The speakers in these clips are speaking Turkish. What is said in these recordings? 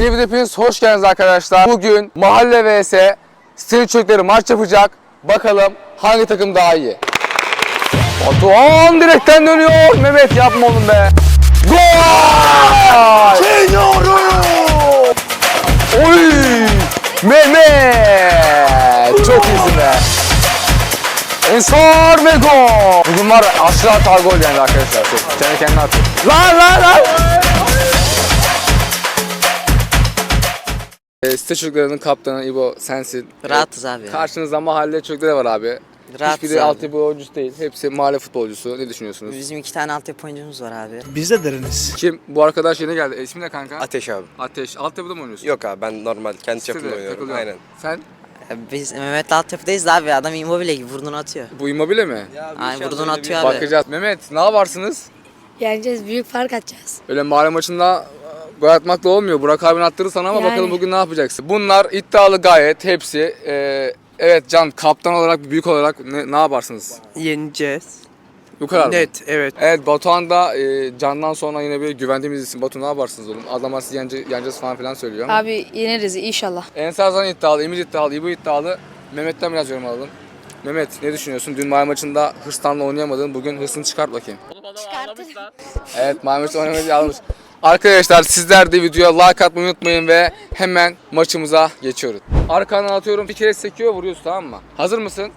Yeni bir hepiniz hoş geldiniz arkadaşlar. Bugün mahalle vs stil çocukları maç yapacak. Bakalım hangi takım daha iyi. Batuhan direkten dönüyor. Mehmet yapma oğlum be. Gol! Oy! Mehmet! Çok iyisin be. Ensar ve gol! Bugün var aşırı hata gol yani arkadaşlar. Kendi kendine atıyor. Lan lan lan! E, site çocuklarının kaptanı İbo sensin. Rahatız abi ya. Karşınızda mahalle çocukları var abi. Rahatız Hiçbiri abi. altyapı oyuncusu değil. Hepsi mahalle futbolcusu. Ne düşünüyorsunuz? Bizim iki tane altyapı oyuncumuz var abi. Biz de deriniz. Kim? Bu arkadaş yeni geldi. E, İsmi ne kanka? Ateş abi. Ateş. Altyapıda mı oynuyorsun? Yok abi ben normal kendi Sitede çapımda oynuyorum. takılıyorsun. Aynen. Sen? Biz Mehmet'le altyapıdayız da abi adam immobile gibi burnunu atıyor. Bu immobile mi? Ay vurduğunu atıyor abi. Bakacağız. Mehmet ne yaparsınız? Yeneceğiz, büyük fark atacağız. Öyle mahalle maçında gol atmakla olmuyor. Burak abin attırır sana ama Yani. bakalım bugün ne yapacaksın? Bunlar iddialı gayet hepsi. Ee, evet Can kaptan olarak, büyük olarak ne, ne yaparsınız? Yeneceğiz. Bu kadar mı? Net evet. Evet Batuhan da e, Can'dan sonra yine bir güvendiğimiz isim. Batu ne yaparsınız oğlum? Adamlar sizi yence, yeneceğiz falan filan söylüyor ama. Abi yeneriz inşallah. Ensar Zan iddialı, Emir iddialı, İbu iddialı. Mehmet'ten biraz yorum alalım. Mehmet ne düşünüyorsun? Dün mahalle maçında hırslanla oynayamadın. Bugün hırsını çıkart bakayım. Evet mahalle maçında oynamayı almış. Arkadaşlar sizler de videoya like atmayı unutmayın ve hemen maçımıza geçiyoruz. Arkandan atıyorum bir kere sekiyor vuruyorsun tamam mı? Hazır mısın?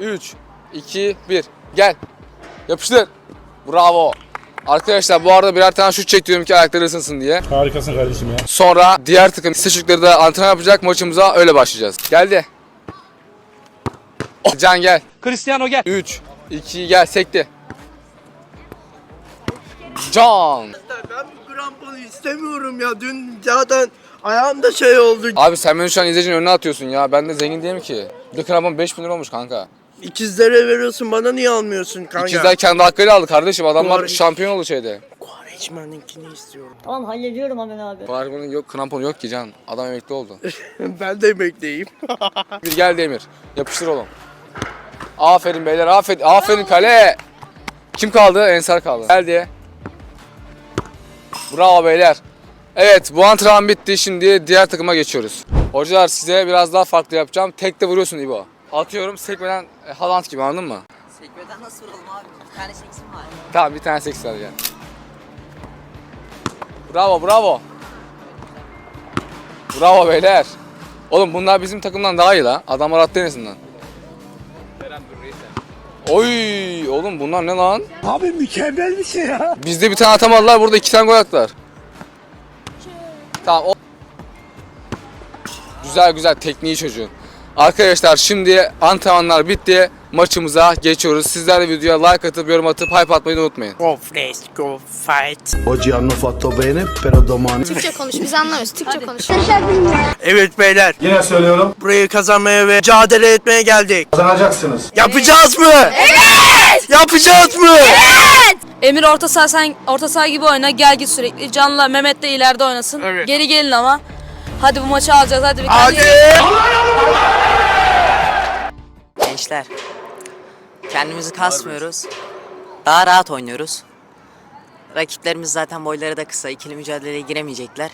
3, 2, 1 gel. Yapıştır. Bravo. Arkadaşlar bu arada birer tane şut çekiyorum ki ayakları ısınsın diye. Harikasın kardeşim ya. Sonra diğer takım çocukları da antrenman yapacak maçımıza öyle başlayacağız. Geldi. Can gel. Cristiano gel. 3, 2 gel sekti. Can. Kramponu istemiyorum ya. Dün zaten ayağımda şey oldu. Abi sen beni şu an izleyicinin önüne atıyorsun ya. Ben de zengin değilim ki. Bir krampon 5000 lira olmuş kanka. İkizlere veriyorsun bana niye almıyorsun kanka? İkizler kendi hakkıyla aldı kardeşim. Adamlar Doğru. şampiyon oldu şeyde. Quaresma'nınkini istiyorum. Tamam hallediyorum hemen abi. Krampon yok, krampon yok ki Can. Adam emekli oldu. ben de emekliyim. Bir gel Demir. Yapıştır oğlum. Aferin beyler. Aferin. Aferin kale. Kim kaldı? Ensar kaldı. Geldi. Bravo beyler. Evet bu antrenman bitti. Şimdi diğer takıma geçiyoruz. Hocalar size biraz daha farklı yapacağım. Tekte vuruyorsun İbo. Atıyorum sekmeden e, Haaland gibi anladın mı? Sekmeden nasıl vuralım abi? Bir tane seksim var. Tamam bir tane seks alacağım. Bravo bravo. Bravo beyler. Oğlum bunlar bizim takımdan daha iyi la. Adamlar attı en azından. Oy oğlum bunlar ne lan? Abi mükemmel bir şey ya. Bizde bir tane atamadılar burada iki tane gol attılar. Tamam o... Güzel güzel tekniği çocuğun. Arkadaşlar şimdi antrenmanlar bitti. Maçımıza geçiyoruz. Sizler de videoya like atıp yorum atıp hype atmayı da unutmayın. Go flash, go fight. Oggi hanno fatto bene, però domani Türkçe konuş, biz anlamıyoruz. Türkçe konuş. Evet beyler. Yine söylüyorum. Burayı kazanmaya ve mücadele etmeye geldik. Kazanacaksınız. Yapacağız mı? Evet! Yapacağız mı? Emir orta saha sen orta saha gibi oyna gel git sürekli. Can'la Mehmet de ileride oynasın. Evet. Geri gelin ama. Hadi bu maçı alacağız hadi bir Hadi. Gençler. Kendimizi kasmıyoruz. Daha rahat oynuyoruz. Rakiplerimiz zaten boyları da kısa. ikili mücadeleye giremeyecekler.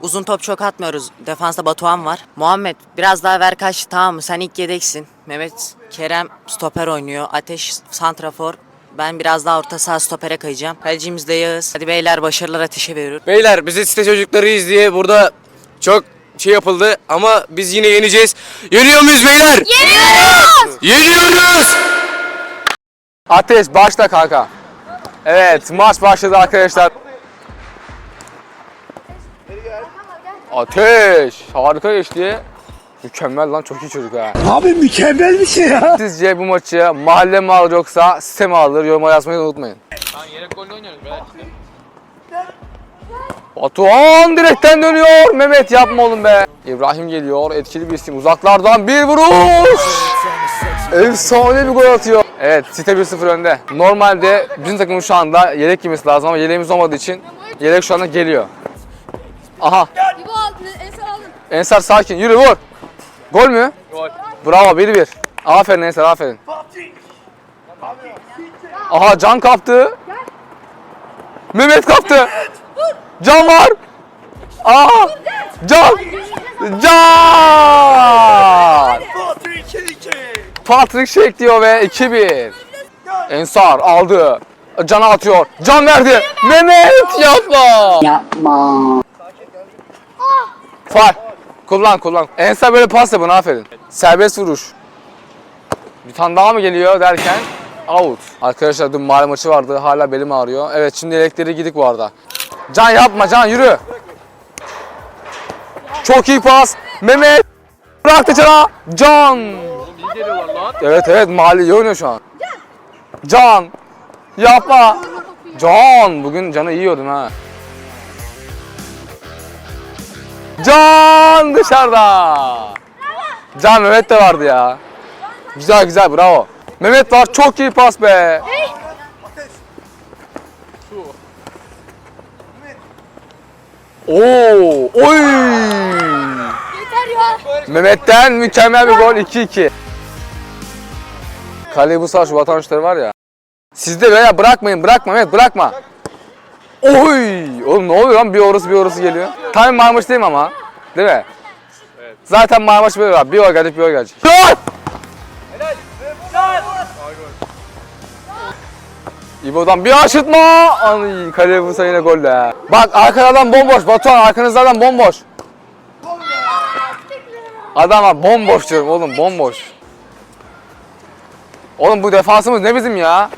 Uzun top çok atmıyoruz. Defansta Batuhan var. Muhammed biraz daha ver kaç tamam mı? Sen ilk yedeksin. Mehmet, Kerem stoper oynuyor. Ateş santrafor. Ben biraz daha orta saha stopere kayacağım. Kalecimiz de Yağız. Hadi beyler başarılar ateşe veriyorum. Beyler bize site çocuklarıyız diye burada çok şey yapıldı ama biz yine yeneceğiz. Yeniyor muyuz beyler? Yeniyoruz! Yeniyoruz! Ateş başla kanka. Evet maç başladı arkadaşlar. Ateş harika geçti. Mükemmel lan çok iyi çocuk ha. Abi mükemmel bir şey ya. Sizce bu maçı mahalle mi alır yoksa site mi alır? Yoruma yazmayı unutmayın. Batuhan direkten dönüyor. Mehmet yapma oğlum be. İbrahim geliyor. Etkili bir isim. Uzaklardan bir vuruş. Efsane bir gol atıyor. Evet site 1-0 önde. Normalde bizim takımın şu anda yedek giymesi lazım ama yeleğimiz olmadığı için yedek şu anda geliyor. Aha. İbo aldın, Ensar aldın. Ensar sakin yürü vur. Gol mü? Gol. Bravo 1-1. Aferin Ensar aferin. Aha Can kaptı. Mehmet kaptı. Can var. Aa. Can! Can! Patrick Şek diyor ve 2-1. Ensar aldı. Can'a atıyor. Can verdi. Mehmet yapma. Yapma. Far. Kullan kullan. Ensar böyle pas yapın aferin. Serbest vuruş. Bir tane daha mı geliyor derken out. Arkadaşlar dün mahalle maçı vardı. Hala belim ağrıyor. Evet şimdi elektriği gidik bu arada. Can yapma Can yürü. Çok iyi pas. Mehmet. Bıraktı Can'a. Can. Evet evet mahalle iyi oynuyor şu an. Can. Yapma. Can. Bugün Can'ı yiyordum ha. Can dışarıda. Can Mehmet de vardı ya. Güzel güzel bravo. Mehmet var çok iyi pas be. Oo, oy. Mehmet'ten mükemmel bir gol 2-2. Kaleyi bu savaş vatandaşları var ya. Sizde veya bırakmayın bırakma Mehmet bırakma. Oy! Oğlum ne oluyor lan bir orası bir orası geliyor. Tam Marmaş değil mi ama? Değil mi? Zaten Marmaş böyle var. Bir o gelecek bir o gelecek. Gol! İbo'dan bir aşırtma. Ay kaleye vursa yine gol de. Bak arkadan bomboş. Batuhan arkanızdan bomboş. Adama bomboş diyorum oğlum bomboş. Oğlum bu defansımız ne bizim ya?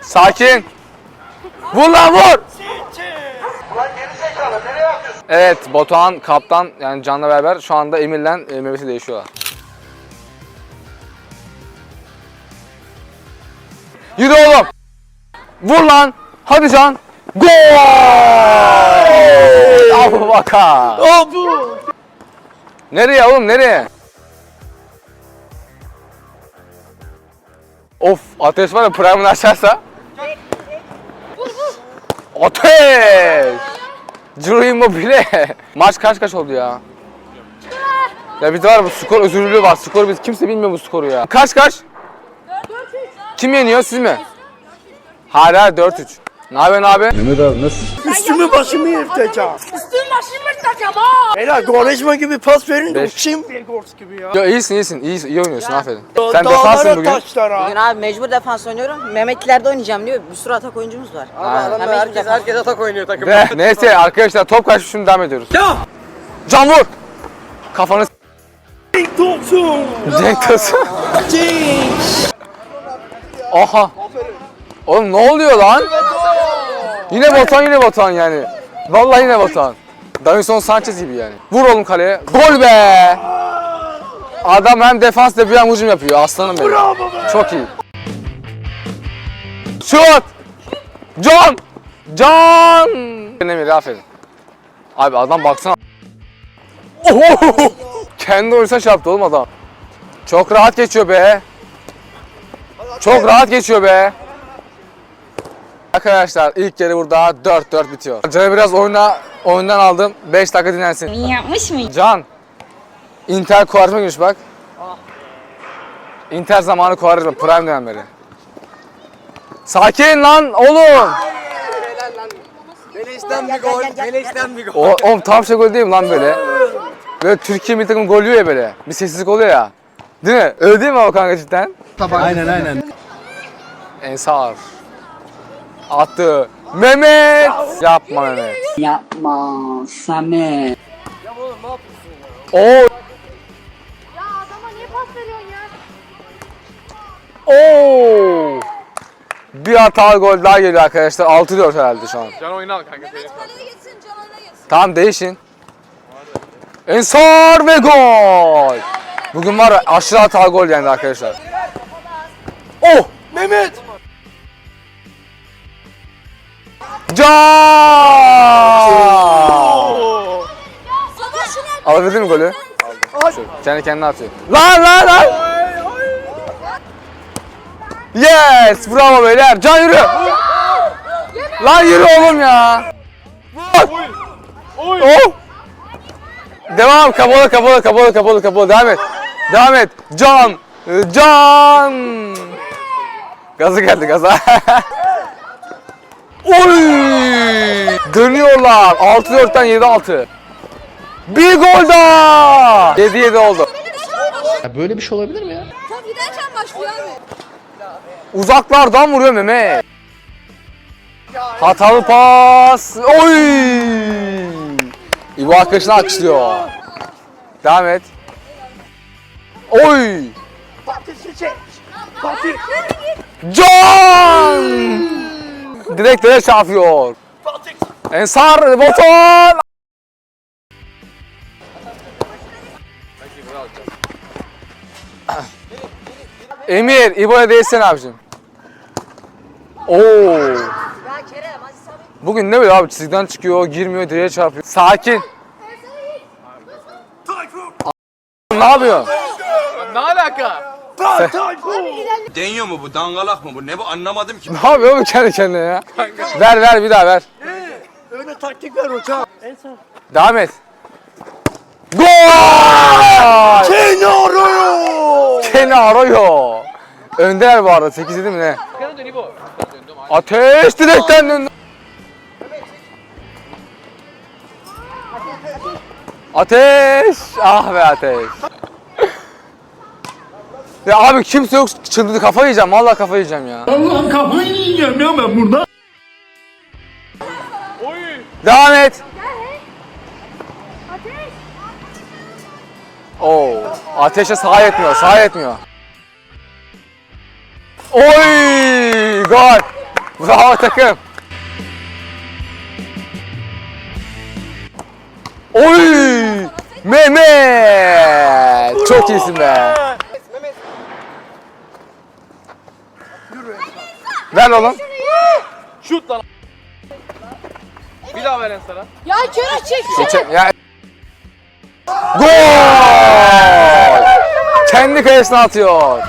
Sakin. Vur lan vur. Evet Batuhan kaptan yani Can'la beraber şu anda Emir'le e, Mehmet'i değişiyorlar. Yürü oğlum. Vur lan. Hadi Can. Gol! Abu Bakar. Abu. Nereye oğlum nereye? Of ateş var ya prime'ını açarsa. Ateş! Ciro Immobile. Maç kaç kaç oldu ya? Ya bir de var bu skor özürlülüğü var. Skoru biz kimse bilmiyor bu skoru ya. Kaç kaç? Kim yeniyor siz mi? Hala 4-3. Ne yapıyorsun abi? Mehmet abi nasıl? Üstümü başımı yırtacağım. Üstümü başımı yırtacağım ha. Helal konuşma gibi pas verin de Beş. uçayım bir gol gibi ya. Ya iyisin iyisin. İyi, iyi oynuyorsun aferin. Sen defansın bugün. taşlara. Bugün abi mecbur defans oynuyorum. Mehmet ileride oynayacağım diyor. Bir sürü atak oyuncumuz var. Aynen. Ben mecbur defans. atak oynuyor takım. Ve neyse arkadaşlar top kaçtı şimdi devam ediyoruz. Ya. Can vur. Kafanı s- Cenk Tosun. Cenk Tosun. Cenk. Aha. Oğlum ne oluyor lan? Yine Batuhan yine Batuhan yani. Vallahi yine Batuhan. Davinson Sanchez gibi yani. Vur oğlum kaleye. Gol be. Adam hem defans da bir hem hücum yapıyor. Aslanım benim. Bravo be. Çok iyi. Şut! Can! Can! Emir aferin. Abi adam baksana. Oho! Kendi oyuncusa çarptı oğlum adam. Çok rahat geçiyor be. Çok rahat geçiyor be. Arkadaşlar ilk yarı burada 4-4 bitiyor. Can'ı biraz oyuna, oyundan aldım. 5 dakika dinlensin. Yapmış mı? Can. Inter Kuvarizma girmiş bak. Inter zamanı Kuvarizma Prime dönemleri. Sakin lan oğlum. Beleşten bir gol. Beleşten bir gol. O, oğlum tam şey gol değil mi lan böyle? Böyle Türkiye milli takım gol yiyor ya böyle. Bir sessizlik oluyor ya. Değil mi? Öyle değil mi o kanka cidden? Aynen aynen. Ensar. Attı. Mehmet. Yapma Mehmet. Yapma Samet. Oo. Ya adama niye pas veriyorsun ya? Oo. Bir hatalı gol daha geliyor arkadaşlar. 6-4 herhalde şu an. Can oyunu al kanka. Tamam değişin. Ensar ve gol. Bugün var ya, aşırı hatalı gol yendi arkadaşlar. Oh! Mehmet. Oo. Alabildin mi golü? Aldım. Kendi kendine atıyor. Lan lan lan! Yes! Bravo beyler. Can yürü! Lan yürü oğlum ya! Vur! Oh! Devam. Kapalı kapalı kapalı kapalı kapalı. Devam et. Devam et. Can! Can! Gazı geldi gaza. Oy! Dönüyorlar. 6-4'ten 7-6. Bir gol daha! 7-7 oldu. Böyle bir şey olabilir mi ya? Top giderken başlıyor abi. Uzaklardan vuruyor Mehmet. Hatalı pas. Oy! İbo arkadaşını alkışlıyor. Devam et. Oy! Fatih Çiçek. Fatih. Can! Direkt direkt çarpıyor. Fatih. Ensar Boton! Emir, İbo'ya değilsene abicim. Oo. Bugün ne böyle abi çizgiden çıkıyor, girmiyor, direğe çarpıyor. Sakin. Ne yapıyorsun? Tay- Tayfun. Deniyor mu bu? Dangalak mı bu? Ne bu? Anlamadım ki. Ne yapıyor bu kendi kendine ya? ver ver bir daha ver. Öyle taktik ver hocam. En son. Devam et. Gol! Seni arıyor. Seni arıyor. Öndeler bu arada 8 değil mi ne? Ateş direkten döndü. Ateş! Ah be ateş. Ya abi kimse yok çıldırdı kafa yiyeceğim vallahi kafa yiyeceğim ya. Allah'ım kafayı yiyeceğim ya ben burada. Devam et. Oo, ateşe sağ etmiyor, sağ etmiyor. Oy! Gol! Bravo takım. Oy! Mehmet! Çok iyisin be. Ver oğlum. Ya kere çek. Geçen, ya. Gol! Kendi kalesine atıyor.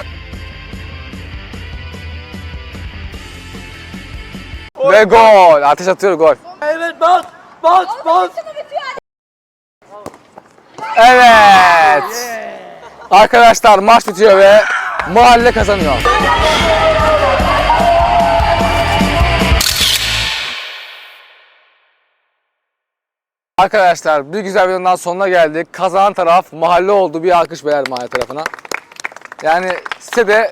Ve gol. Ateş atıyor gol. Evet bas. Bas bas. Evet. Arkadaşlar maç bitiyor ve mahalle kazanıyor. Arkadaşlar bir güzel videonun sonuna geldik. Kazanan taraf mahalle oldu. Bir alkış beyler mahalle tarafına. Yani size de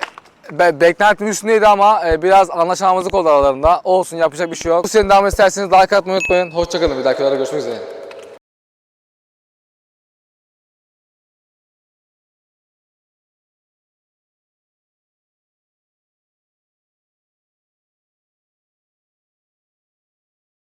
be, beklentimin üstündeydi ama e, biraz anlaşamamazlık oldu aralarında. Olsun yapacak bir şey yok. Bu senin devam isterseniz like atmayı unutmayın. Hoşçakalın bir dahaki videoda görüşmek üzere.